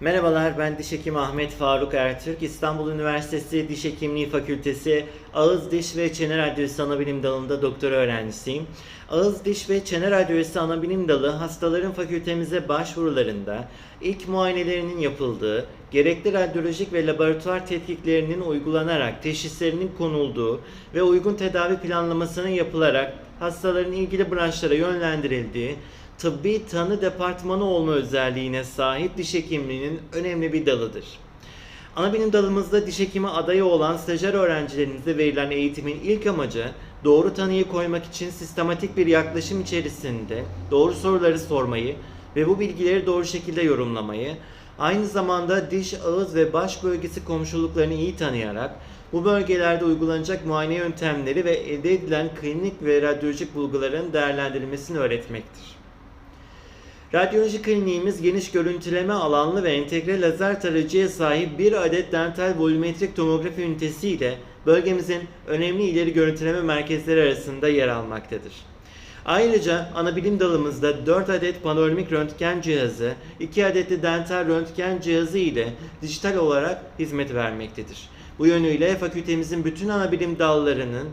Merhabalar, ben Diş Hekimi Ahmet Faruk Ertürk. İstanbul Üniversitesi Diş Hekimliği Fakültesi Ağız Diş ve Çene Radyolojisi Anabilim Dalı'nda doktora öğrencisiyim. Ağız Diş ve Çene Radyolojisi Anabilim Dalı hastaların fakültemize başvurularında ilk muayenelerinin yapıldığı, gerekli radyolojik ve laboratuvar tetkiklerinin uygulanarak teşhislerinin konulduğu ve uygun tedavi planlamasının yapılarak hastaların ilgili branşlara yönlendirildiği tıbbi tanı departmanı olma özelliğine sahip diş hekimliğinin önemli bir dalıdır. Anabilim dalımızda diş hekimi adayı olan stajyer öğrencilerimize verilen eğitimin ilk amacı doğru tanıyı koymak için sistematik bir yaklaşım içerisinde doğru soruları sormayı ve bu bilgileri doğru şekilde yorumlamayı, aynı zamanda diş, ağız ve baş bölgesi komşuluklarını iyi tanıyarak bu bölgelerde uygulanacak muayene yöntemleri ve elde edilen klinik ve radyolojik bulguların değerlendirilmesini öğretmektir. Radyoloji kliniğimiz geniş görüntüleme alanlı ve entegre lazer tarayıcıya sahip bir adet dental volümetrik tomografi ünitesi ile bölgemizin önemli ileri görüntüleme merkezleri arasında yer almaktadır. Ayrıca anabilim dalımızda 4 adet panoramik röntgen cihazı, 2 adet de dental röntgen cihazı ile dijital olarak hizmet vermektedir. Bu yönüyle fakültemizin bütün anabilim dallarının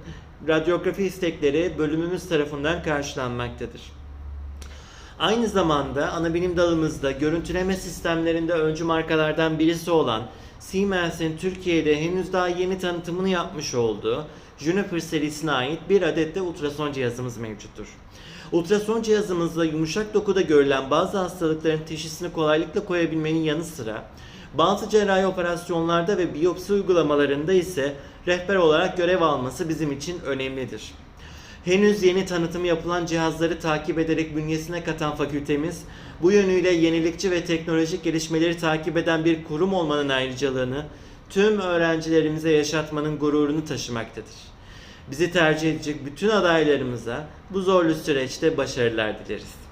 radyografi istekleri bölümümüz tarafından karşılanmaktadır. Aynı zamanda anabilim dalımızda görüntüleme sistemlerinde öncü markalardan birisi olan Siemens'in Türkiye'de henüz daha yeni tanıtımını yapmış olduğu Juniper serisine ait bir adet de ultrason cihazımız mevcuttur. Ultrason cihazımızla yumuşak dokuda görülen bazı hastalıkların teşhisini kolaylıkla koyabilmenin yanı sıra bazı cerrahi operasyonlarda ve biyopsi uygulamalarında ise rehber olarak görev alması bizim için önemlidir. Henüz yeni tanıtımı yapılan cihazları takip ederek bünyesine katan fakültemiz, bu yönüyle yenilikçi ve teknolojik gelişmeleri takip eden bir kurum olmanın ayrıcalığını tüm öğrencilerimize yaşatmanın gururunu taşımaktadır. Bizi tercih edecek bütün adaylarımıza bu zorlu süreçte başarılar dileriz.